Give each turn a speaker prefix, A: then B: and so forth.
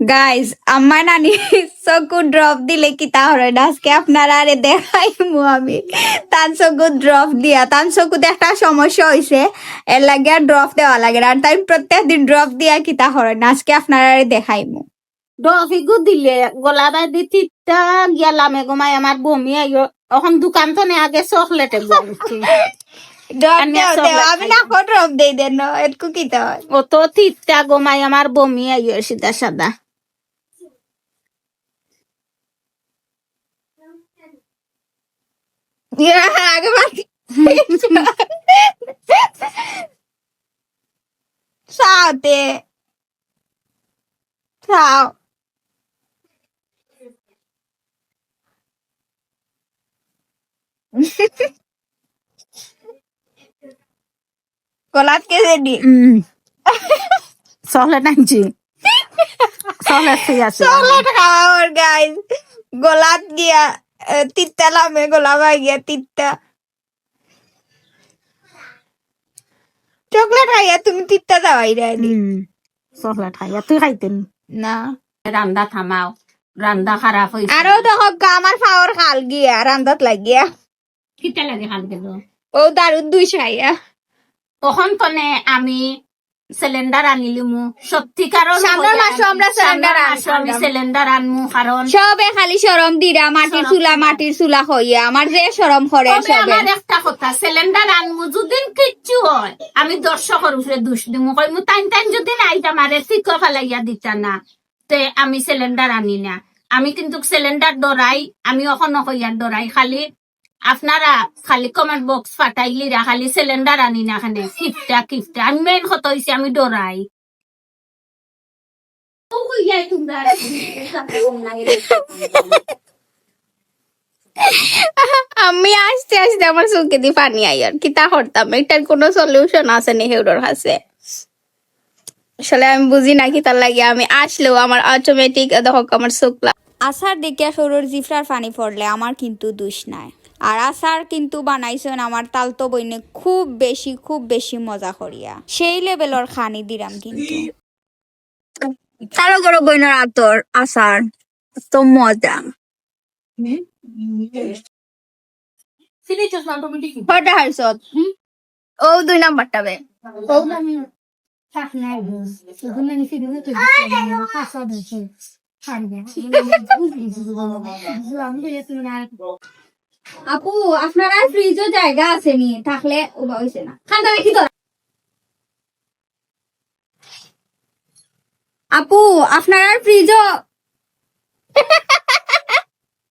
A: Guys আমার নানি চকু ড্রপ দিলে কি তাহলে না? আজকে আপনারা আরে দেখাইমু আমি। তার চকু ড্রপ দিয়া তার চকুতে একটা সমস্যা হয়েছে এর লাগে আর ড্রপ দেওয়া লাগে। আর তাই প্রত্যেক দিন ড্রপ দিয়া কি তাহলে না? আজকে আপনারা আরে দেখাইমু।
B: ডফিগু দিলে গলা বাই দি তিতা গেলাম এগমাই আমার বমি আইও। এখন দোকান তো নে আগে চকলেটে বলছি
A: ড্রপ
B: আমি
A: না ড্রপ দেই দেন এটকু কি তো
B: ও তো তিতা গমাই আমার বমি আইও সিধা সাদা
A: আগে বাকি সাথে খাও কলাত কে দেনি
B: চকলেট আনছি চকলেট ঠিক আছে।
A: চকলেট খাওয়ার গাইস গলাত গিয়া আহ, তিত্তা লামে গলা ভাই গিয়া তিত্তা চকলেট খাইয়া তুমি তিত্তা দাওয়াই রাইনি
B: চকলেট খাই তুই খাইতেন?
A: না।
B: রান্দা থামাও রান্দা খারাপ হয়েছে
A: আরও দেখো আমার খাওয়ার খাল গিয়া রান্দাত লাগিয়া
B: কিতা লাগে খাল গেল
A: ও দারুণ দুই খাইয়া
B: তখন তো আমি সিলিন্ডার আনিলিমু। সত্যিকার
A: সামনের মাসে আমরা cylinder আনতাম।
B: আমি সিলিন্ডার আনমু কারণ
A: সবে খালি সরম দিরা মাটির চুলা মাটির চুলা হইয়া। আমার যে সরম করে সবে
B: আমার একটা কথা সিলিন্ডার আনমু যদি কিচ্ছু হয়। আমি দর্শকের উপরে দোষ দিমু। কইমু টাইম টাইম যদি নাইতা আমারে ঠিক ফেলাইয়া দিতা না। তে আমি সিলিন্ডার আনি না। আমি কিন্তু সিলিন্ডার ডরাই আমি এখন হইয়ার ডরাই খালি। আপনারা খালি কমেন্ট বক্স ফাটাইলিরা খালি সিলিন্ডার আনি না খানে। কিফটা কিফটা আমি মেন কথা হইছে আমি ডরাই।
A: আমি আস্তে আস্তে আমার চোখে দিয়ে পানি আইয়ার কি। তা করতাম এটার কোনো সলিউশন আছে নি হেউডোর কাছে? আসলে আমি বুঝি না কি তার লাগে। আমি আসলেও আমার অটোমেটিক দেখো আমার চোখ আসার দিকে সরুর জিফরার পানি পড়লে আমার কিন্তু দুষ নাই। আর আসার কিন্তু বানাইছেন আমার তালতো বইনে খুব বেশি খুব বেশি মজা করিয়া। সেই লেভেলর খানি দিলাম কিন্তু। কারও কারও বইনের আতর আসার তো মজা। হারছত ও দুই নাম্বারটা বে। আপু, আপনার আর ফ্রিজও জায়গা আছে নি, থাকলে ওবা হইছে না। খান দাও কি আপু, আপনার আর ফ্রিজও